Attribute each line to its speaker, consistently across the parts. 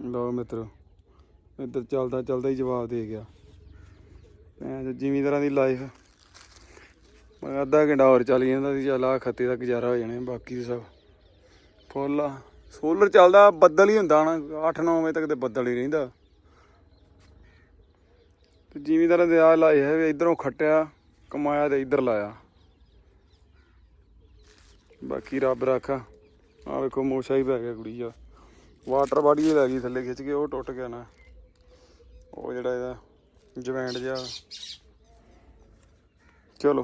Speaker 1: ਲਓ ਮਿੱਤਰੋ, ਇੱਧਰ ਚੱਲਦਾ ਚੱਲਦਾ ਹੀ ਜਵਾਬ ਦੇ ਗਿਆ। ਭੈਣ ਜ਼ਿਮੀਂਦਾਰਾਂ ਦੀ ਲਾਈਫ ਮੈਂ ਅੱਧਾ ਘੰਟਾ ਹੋਰ ਚੱਲ ਜਾਂਦਾ ਸੀ, ਚੱਲ ਆ ਖੱਤੇ ਦਾ ਗੁਜ਼ਾਰਾ ਹੋ ਜਾਣਾ, ਬਾਕੀ ਸਭ ਫੁੱਲ ਆ। ਸੋਲਰ ਚੱਲਦਾ, ਬੱਦਲ ਹੀ ਹੁੰਦਾ ਨਾ 8-9 ਵਜੇ ਤੱਕ ਤੇ ਬੱਦਲ ਹੀ ਰਹਿੰਦਾ। ਤੇ ਜ਼ਿਮੀਂਦਾਰਾਂ ਦੇ ਆ ਲਾਏ ਹੈ ਵੀ ਇਧਰੋਂ ਖੱਟਿਆ, ਕਮਾਇਆ ਤੇ ਇੱਧਰ ਲਾਇਆ। ਬਾਕੀ ਰੱਬ ਰੱਖਾ। ਆ ਵੇਖੋ, ਮੋਸ਼ਾ ਹੀ ਪੈ ਗਿਆ ਕੁੜੀ ਆ ਵਾਟਰ ਬਾਡੀ ਲੈ ਗਈ ਥੱਲੇ ਖਿੱਚ ਕੇ, ਉਹ ਟੁੱਟ ਗਿਆ ਨਾ। ਉਹ ਜਿਹੜਾ ਇਹਦਾ ਜਵੈਂਟ ਜਿਹਾ। ਚਲੋ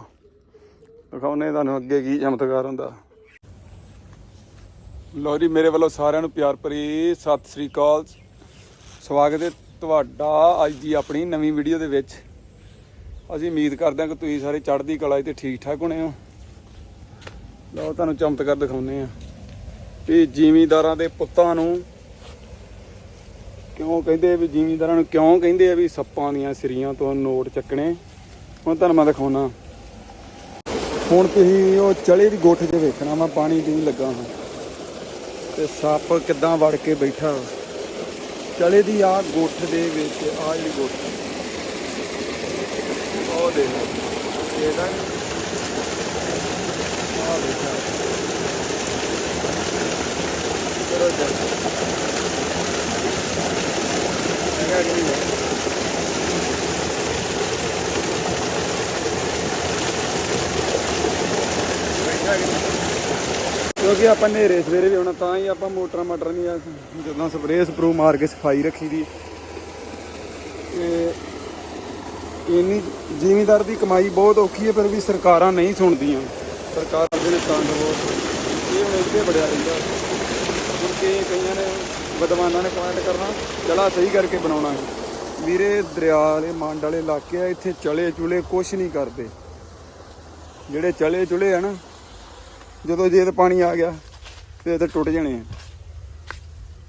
Speaker 1: ਦਿਖਾਉਨੇ ਤੁਹਾਨੂੰ ਅੱਗੇ ਕੀ ਚਮਤਕਾਰ ਹੁੰਦਾ। ਲਓ ਜੀ, ਮੇਰੇ ਵੱਲੋਂ ਸਾਰਿਆਂ ਨੂੰ ਪਿਆਰ ਭਰੀ ਸਤਿ ਸ੍ਰੀ ਅਕਾਲ। ਸਵਾਗਤ ਹੈ ਤੁਹਾਡਾ ਅੱਜ ਦੀ ਆਪਣੀ ਨਵੀਂ ਵੀਡੀਓ ਦੇ ਵਿੱਚ। ਅਸੀਂ ਉਮੀਦ ਕਰਦੇ ਹਾਂ ਕਿ ਤੁਸੀਂ ਸਾਰੇ ਚੜ੍ਹਦੀ ਕਲਾ ਤੇ ਠੀਕ ਠਾਕ ਹੋਣੇ ਹੋ। ਲਓ, ਤੁਹਾਨੂੰ ਚਮਤਕਾਰ ਦਿਖਾਉਨੇ ਆ ਵੀ ਜ਼ਿਮੀਂਦਾਰਾਂ ਦੇ ਪੁੱਤਾਂ ਨੂੰ ਕਿਉਂ ਕਹਿੰਦੇ ਵੀ ਜ਼ਿਮੀਂਦਾਰਾਂ ਨੂੰ ਕਿਉਂ ਕਹਿੰਦੇ ਆ ਵੀ ਸੱਪਾਂ ਦੀਆਂ ਸਿਰੀਆਂ ਤੋਂ ਨੋਟ ਚੱਕਣੇ? ਹੁਣ ਤੁਹਾਨੂੰ ਮੈਂ ਦਿਖਾਉਣਾ। ਹੁਣ ਤੁਸੀਂ ਉਹ ਚਲੇ ਦੀ ਗੋਠ 'ਚ ਵੇਖਣਾ, ਮੈਂ ਪਾਣੀ ਦੀ ਲੱਗਾ ਹਾਂ। ਤੇ ਸੱਪ ਕਿੱਦਾਂ ਵੜ ਕੇ ਬੈਠਾ? ਚਲੇ ਦੀ ਆ ਗੋਠ ਦੇ ਵਿੱਚ, ਆ ਜਿਹੜੀ ਗੋਠ। ਉਹ ਦੇਖ ਇਹਦਾ ਆ ਬੈਠਾ ਚਲੋ ਚੱਲ ਹੈਗਾ ਕਿ ਨਹੀਂ ਹੈ? ਬੈਠਾ ਕਿ ਨਹੀਂ? ਕਿਉਂਕਿ ਆਪਾਂ ਨੇਰੇ ਸਵੇਰੇ ਵੀ ਆਉਣਾ, ਤਾਂ ਹੀ ਆਪਾਂ ਮੋਟਰਾਂ ਮਟਰ ਨਹੀਂ ਆ ਜਦੋਂ ਸਪਰੇਅ ਸਪਰੂ ਮਾਰ ਕੇ ਸਫ਼ਾਈ ਰੱਖੀ ਦੀ ਤੇ ਇੰਨੀ ਜ਼ਿਮੀਦਾਰ ਦੀ ਕਮਾਈ ਬਹੁਤ ਔਖੀ ਹੈ ਪਰ ਵੀ ਸਰਕਾਰਾਂ ਨਹੀਂ ਸੁਣਦੀਆਂ। ਸਰਕਾਰ ਦੇ ਤੰਗ ਬਹੁਤ ਇਹ ਹੁਣ ਇੱਥੇ ਬੜਿਆ ਰਹਿੰਦਾ। ਕਿਉਂਕਿ ਕਈਆਂ ਨੇ ਵਿਦਵਾਨਾਂ ਨੇ ਕਮੈਂਟ ਕਰਨਾ ਚਲਾ ਸਹੀ ਕਰਕੇ ਬਣਾਉਣਾ ਹੈ। ਵੀਰੇ ਦਰਿਆ ਵਾਲੇ ਮੰਡ ਵਾਲੇ ਇਲਾਕੇ ਆ ਇੱਥੇ ਚਲੇ ਚੁਲੇ ਕੁਛ ਨਹੀਂ ਕਰਦੇ। ਜਿਹੜੇ ਚਲੇ ਚੁਲੇ ਆ ਨਾ ਜਦੋਂ ਜੇ ਤੇ ਪਾਣੀ ਆ ਗਿਆ ਤੇ ਤੇ ਟੁੱਟ ਜਾਣੇ ਆ।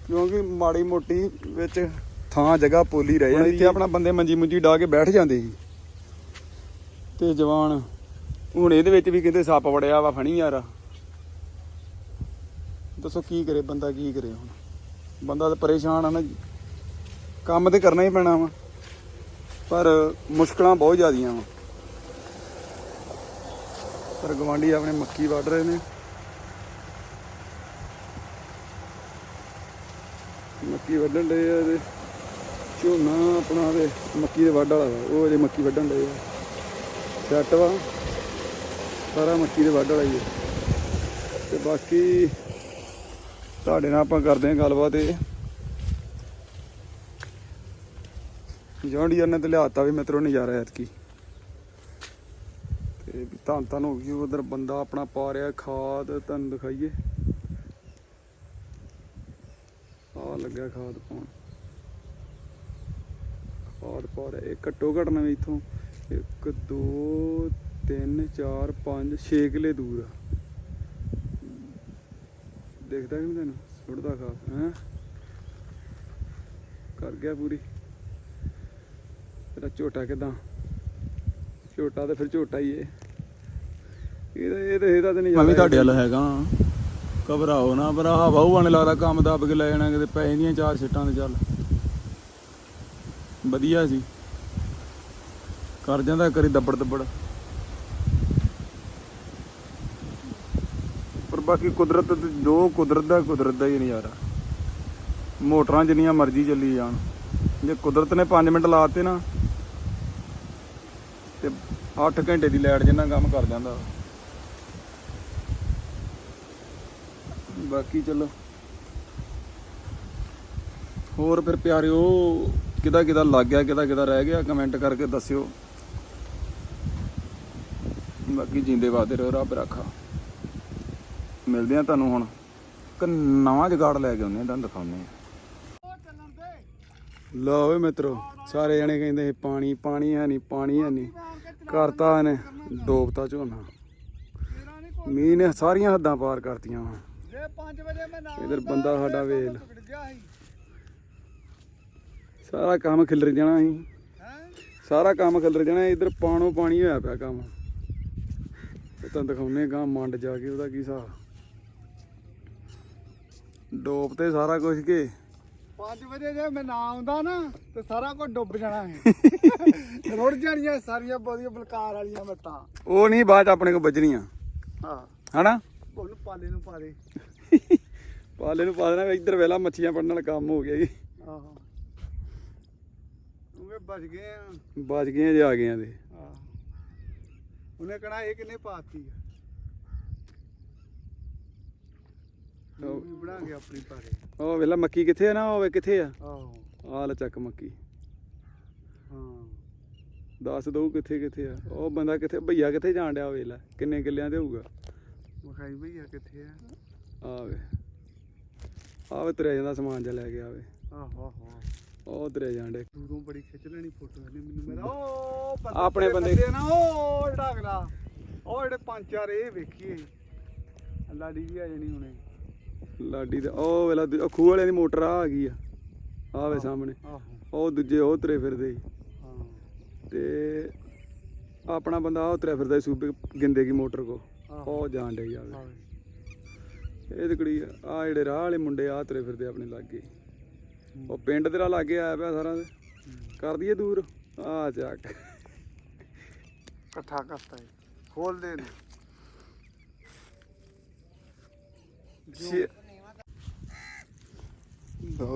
Speaker 1: ਕਿਉਂਕਿ ਮਾੜੀ ਮੋਟੀ ਵਿੱਚ ਥਾਂ ਜਗ੍ਹਾ ਪੋਲੀ ਰਹਿ ਜਾਂਦੀ ਇੱਥੇ ਆਪਣਾ ਬੰਦੇ ਮੰਜੀ ਮੁੰਜੀ ਡਾ ਕੇ ਬੈਠ ਜਾਂਦੇ ਸੀ। ਤੇ ਜਵਾਨ ਹੁਣ ਇਹਦੇ ਵਿੱਚ ਵੀ ਕਹਿੰਦੇ ਸੱਪ ਵੜਿਆ ਵਾ ਫਣੀ ਯਾਰ। ਦੱਸੋ ਕੀ ਕਰੇ, ਬੰਦਾ ਕੀ ਕਰੇ ਹੁਣ? ਬੰਦਾ ਤਾਂ ਪਰੇਸ਼ਾਨ ਆ ਨਾ ਕੰਮ ਤੇ ਕਰਨਾ ਹੀ ਪੈਣਾ ਵਾ, ਪਰ ਮੁਸ਼ਕਲਾਂ ਬਹੁਤ ਜ਼ਿਆਦੀਆਂ ਵਾ। ਪਰ ਗਵਾਂਢੀ ਆਪਣੇ ਮੱਕੀ ਵੱਢ ਰਹੇ ਨੇ। ਮੱਕੀ ਵੱਢਣ ਦੇ ਆ ਤੇ ਝੋਨਾ ਆਪਣਾ ਤੇ ਮੱਕੀ ਦੇ ਵੱਢ ਵਾਲਾ ਵਾ, ਉਹ ਅਜੇ ਮੱਕੀ ਵੱਢਣ ਦੇ ਆ। ਸੈੱਟ ਵਾ, ਸਾਰਾ ਮੱਕੀ ਦੇ ਵੱਢ ਵਾਲਾ ਹੀ ਹੈ ਤੇ ਬਾਕੀ ਤੁਹਾਡੇ ਨਾਲ ਆਪਾਂ ਕਰਦੇ ਹਾਂ ਗੱਲਬਾਤ ਇਹ। ਜੌਂਡੀਅਰ ਨੇ ਤੇ ਲਿਆਤਾ ਵੀ ਮਿੱਤਰੋ ਨਜ਼ਾਰਾ ਐਤਕੀ। ਤੇ ਵੀ ਧੰਨ ਹੋ ਗਈ, ਉਧਰ ਬੰਦਾ ਆਪਣਾ ਪਾ ਰਿਹਾ ਖਾਦ, ਤੁਹਾਨੂੰ ਦਿਖਾਈਏ। ਆ ਲੱਗਿਆ ਖਾਦ ਪਾਉਣ। ਖਾਦ ਪਾ ਰਿਹਾ, ਇਹ ਘੱਟੋ ਘੱਟ ਨਵੇਂ ਇਥੋਂ 1 2 3 4 5 6 ਕਿਲੇ ਦੂਰ ਆ। ਦੇਖਦਾ ਕਿ ਨਹੀਂ ਤੈਨੂੰ ਸੁੱਟਦਾ ਖਾਦ ਹੈ? ਕਰ ਗਿਆ ਪੂਰੀ। ਤੇਰਾ ਝੋਟਾ ਕਿਦਾਂ? ਝੋਟਾ ਤੇ ਫਿਰ ਝੋਟਾ ਹੀ ਏ। ਇਹਦਾ ਇਹ ਤੇ ਇਹਦਾ ਤੇ ਨਹੀਂ
Speaker 2: ਮੈਂ ਵੀ ਤੁਹਾਡੇ ਵੱਲ ਹੈਗਾ ਘਬਰਾਓ ਨਾ ਪਰ ਹਵਾ ਹੁਵਾਂ ਲੱਗਦਾ ਕੰਮ ਦੱਬ ਕੇ ਲੈ ਜਾਣਾ ਕਿਤੇ ਪੈ ਜਾਂਦੀਆਂ ਚਾਰ ਛਿੱਟਾਂ ਤੇ ਚੱਲ। ਵਧੀਆ ਸੀ। ਕਰ ਜਾਂਦਾ ਕਰੀ ਦੱਬੜ ਦੱਬੜ
Speaker 1: ਬਾਕੀ ਕੁਦਰਤ ਤੇ ਜੋ ਕੁਦਰਤ ਦਾ ਕੁਦਰਤ ਦਾ ਹੀ ਨਜ਼ਾਰਾ। ਮੋਟਰਾਂ ਜਿੰਨੀਆਂ ਮਰਜ਼ੀ ਚੱਲੀ ਜਾਣ। ਜੇ ਕੁਦਰਤ ਨੇ 5 ਮਿੰਟ ਲਾਤੇ ਨਾ, ਤੇ 8 ਘੰਟੇ ਦੀ ਲਾਈਟ ਜਿੰਨਾ ਕੰਮ ਕਰ ਜਾਂਦਾ। ਬਾਕੀ ਚਲੋ। ਹੋਰ ਫਿਰ ਪਿਆਰਿਓ, ਕਿਦਾ ਕਿਦਾ ਲੱਗ ਗਿਆ, ਕਿਦਾ ਕਿਦਾ ਰਹਿ ਗਿਆ? ਕਮੈਂਟ ਕਰਕੇ ਦੱਸਿਓ। ਬਾਕੀ ਜਿੰਦੇ ਵਾਦੇ ਰਹੋ, ਰੱਬ ਰੱਖਾ। ਮਿਲਦੇ ਆ ਤੁਹਾਨੂੰ ਹੁਣ। ਇੱਕ ਨਵਾਂ ਜਗਾੜ ਲੈ ਕੇ ਆਉਂਦੇ ਆ, ਤੁਹਾਨੂੰ ਦਿਖਾਉਂਦੇ ਆ। ਲਓ ਵੇ ਮਿੱਤਰੋ, ਸਾਰੇ ਜਣੇ ਕਹਿੰਦੇ ਸੀ, ਪਾਣੀ ਪਾਣੀ ਹੈ ਨਹੀਂ, ਪਾਣੀ ਹੈ ਨਹੀਂ। ਕਰਤਾ ਨੇ ਡੋਬਤਾ ਝੋਨਾ। ਮੀਂਹ ਨੇ ਸਾਰੀਆਂ ਹੱਦਾਂ ਪਾਰ ਕਰਤੀਆਂ ਵਾ।
Speaker 3: ਜੇ 5 ਵਜੇ ਮੈਂ ਨਾ
Speaker 1: ਇਧਰ ਬੰਦਾ ਸਾਡਾ ਵੇਲ ਸਾਰਾ ਕੰਮ ਖਿਲਰ ਜਾਣਾ ਸੀ। ਸਾਰਾ ਕੰਮ ਖਿਲਰ ਜਾਣਾ, ਇਧਰ ਪਾਣੋ ਪਾਣੀ ਹੋਇਆ ਪਿਆ ਕੰਮ। ਤੇ ਤੁਹਾਨੂੰ ਦਿਖਾਉਨੇ ਗਾਂ ਮੰਡ ਜਾ ਕੇ ਉਹਦਾ ਕੀ ਹਿਸਾਬ। ਡੋਬ ਤੇ ਸਾਰਾ ਕੁਝ ਕੇ।
Speaker 3: 5 ਵਜੇ ਜੇ ਮੈਂ ਨਾ ਆਉਂਦਾ ਨਾ ਤੇ ਸਾਰਾ ਕੁਝ ਡੁੱਬ ਜਾਣਾ ਹੈ। ਰੁੜ ਜਾਣੀਆਂ ਸਾਰੀਆਂ ਬੋਦੀਆਂ ਬਲਕਾਰ ਵਾਲੀਆਂ ਮੱਤਾਂ
Speaker 1: ਉਹ ਨਹੀਂ ਬਾਅਦ ਚ ਆਪਣੇ ਕੋ ਵੱਜਣੀਆਂ।
Speaker 3: ਹਾਂ।
Speaker 1: ਹਨਾ?
Speaker 3: ਉਹਨੂੰ ਪਾਲੇ ਨੂੰ ਪਾ ਦੇ।
Speaker 1: ਪਾਲੇ ਨੂੰ ਪਾ ਦੇਣਾ ਇੱਧਰ ਵੇਲਾ ਮੱਛੀਆਂ ਪੜਨ ਵਾਲਾ ਕੰਮ ਹੋ ਗਿਆ ਜੀ।
Speaker 3: ਆਹੋ। ਉਹ ਬਚ ਗਏ ਆ।
Speaker 1: ਬਚ ਗਏ ਜੇ ਆ ਗਏ ਆ ਦੇ।
Speaker 3: ਉਹਨੇ ਕਹਣਾ ਇਹ ਕਿੰਨੇ ਪਾਤੀ ਆ? ਵੀ ਬਣਾ ਕੇ ਆਪਣੀ ਪਾਰੇ।
Speaker 1: ਉਹ ਵੇਲਾ ਮੱਕੀ ਕਿੱਥੇ ਆ ਨਾ ਉਹ ਵੇ ਕਿੱਥੇ ਆ?
Speaker 3: ਆਹੋ।
Speaker 1: ਆ ਲੈ ਚੱਕ ਮੱਕੀ।
Speaker 3: ਹਾਂ।
Speaker 1: ਦੱਸ ਦੋ ਕਿੱਥੇ ਕਿੱਥੇ ਆ। ਉਹ ਬੰਦਾ ਕਿੱਥੇ ਭਈਆ ਕਿੱਥੇ ਜਾਣ ਡਿਆ ਵੇਲਾ? ਕਿੰਨੇ ਕਿੱਲਿਆਂ ਤੇ ਹੋਊਗਾ?
Speaker 3: ਵਿਖਾਈ ਭਈਆ ਕਿੱਥੇ ਆ?
Speaker 1: ਆਵੇ ਆਵੇ ਤੁਰਿਆ ਜਾਂਦਾ ਸਮਾਨ ਜਿਹਾ ਲੈ ਕੇ ਆਵੇ
Speaker 3: ਆਹੋ ਆਹੋ
Speaker 1: ਉਹ ਤੁਰਿਆ ਜਾਂਦੇ
Speaker 3: ਦੂਰੋਂ ਬੜੀ ਖਿੱਚ ਲੈਣੀ ਫੋਟੋ ਇਹਨੇ ਮੈਨੂੰ ਮੇਰਾ। ਉਹ ਬੰਦੇ
Speaker 1: ਆਪਣੇ ਬੰਦੇ-
Speaker 3: ਬੰਦੇ ਨਾ ਉਹ ਜਿਹੜਾ ਅਗਲਾ। ਉਹ ਜਿਹੜੇ ਪੰਜ ਚਾਰ ਇਹ ਵੇਖੀਏ। ਲਾਡੀ ਵੀ ਆ ਜਾਣੀ ਹੁਣੇ।
Speaker 1: ਲਾਡੀ ਦਾ ਉਹ ਵੇਲਾ ਦੂ- ਉਹ ਖੂਹ ਵਾਲਿਆਂ ਦੀ ਮੋਟਰ ਆ ਆ ਗਈ ਆ। ਆਵੇ ਸਾਹਮਣੇ।
Speaker 3: ਆਹੋ।
Speaker 1: ਉਹ ਦੂਜੇ ਉਹ ਤੁਰੇ ਫਿਰਦੇ ਸੀ।
Speaker 3: ਹਾਂ।
Speaker 1: ਤੇ ਆਪਣਾ ਬੰਦਾ ਉਹ ਤੁਰਿਆ ਫਿਰਦਾ ਸੀ ਸੂਬੇ ਗਿੰਦੇ ਕੀ ਮੋਟਰ ਕੋ।
Speaker 3: ਆਹੋ।
Speaker 1: ਉਹ ਜਾਣ ਡੇ ਜਾਵੇ
Speaker 3: ਆਵੇ।
Speaker 1: ਇਹ ਤੇ ਕੁੜੀ ਆ ਜਿਹੜੇ ਰਾਹ ਵਾਲੇ ਮੁੰਡੇ ਆ ਤੁਰੇ ਫਿਰਦੇ ਆਪਣੇ ਲਾਗੇ। ਉਹ ਪਿੰਡ ਤੇਰਾ ਲਾਗੇ ਆਇਆ ਪਿਆ ਸਾਰਾ ਤੇ। ਕਰ ਦਈਏ ਦੂਰ। ਆ ਚੱਕ।
Speaker 3: ਇਕੱਠਾ ਕਰਤਾ ਹੈ ਖੋਲ ਦੇ ਇਹਨੂੰ।
Speaker 1: ਸ਼ੇ-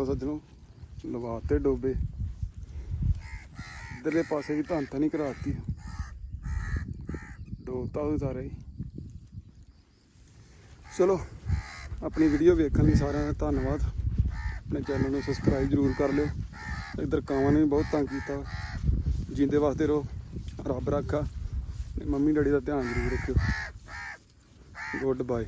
Speaker 1: ਸੱਜਣੋ ਲਵਾਤੇ ਡੋਬੇ। ਇਧਰਲੇ ਪਾਸੇ ਵੀ ਧੰਨ ਤਾਂ ਨਹੀਂ ਕਰਾਤੀ। ਡੋਬਤਾ ਉਹ ਸਾਰਾ ਹੀ। ਚਲੋ, ਆਪਣੀ ਵੀਡੀਓ ਵੇਖਣ ਲਈ ਸਾਰਿਆਂ ਦਾ ਧੰਨਵਾਦ। ਆਪਣੇ ਚੈਨਲ ਨੂੰ ਸਬਸਕ੍ਰਾਈਬ ਜਰੂਰ ਕਰ ਲਿਓ। ਇਧਰ ਕਾਵਾਂ ਨੇ ਵੀ ਬਹੁਤ ਤੰਗ ਕੀਤਾ। ਜਿੰਦੇ ਵਾਸਤੇ ਰਹੋ, ਰੱਬ ਰੱਖਾ। ਮੰਮੀ ਡੈਡੀ ਦਾ ਧਿਆਨ ਜਰੂਰ ਰੱਖਿਓ। Good bye